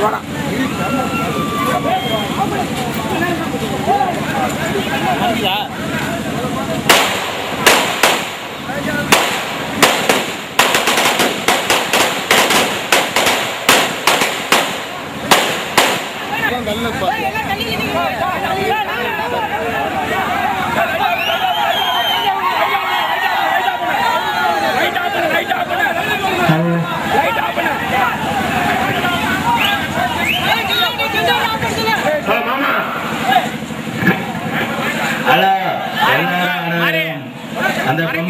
Gimana?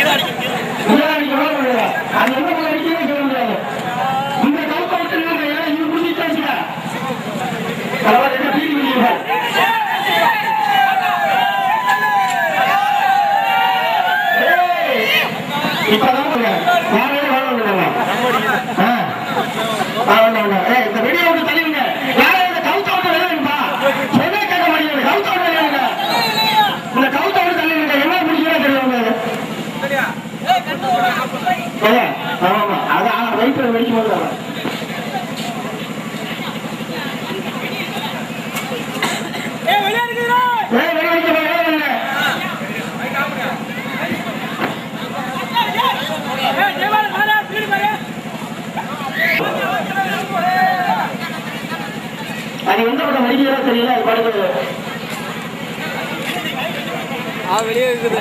கீழே அடிக்கும் கீழே அது எந்த பக்கம் தெரியல அது வெளியே இருக்குது.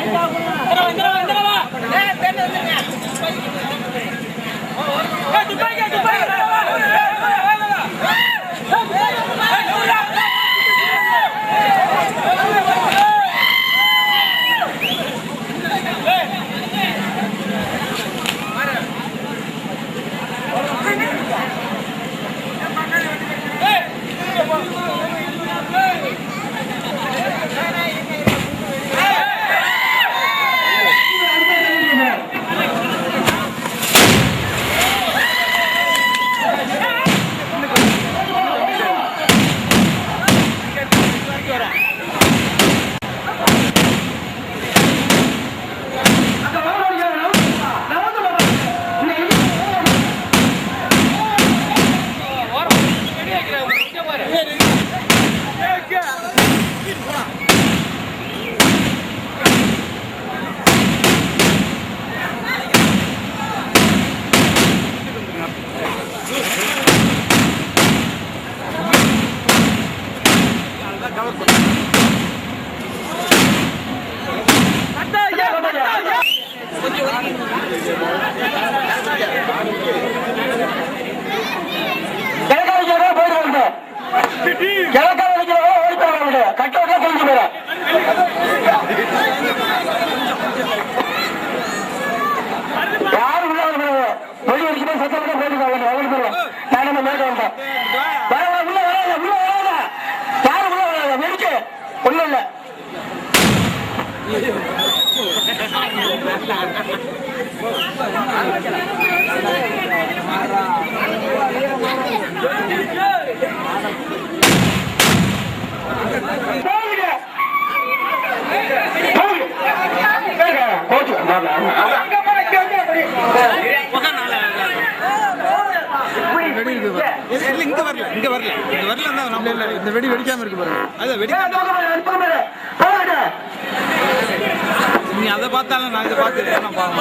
அந்த வெடி வெடிக்காம இருக்கு பாருங்க. அதான் வெடிக்காம நீ அதை பார்த்தாலும் நான் இதை பார்த்துருக்கேன் பாவம்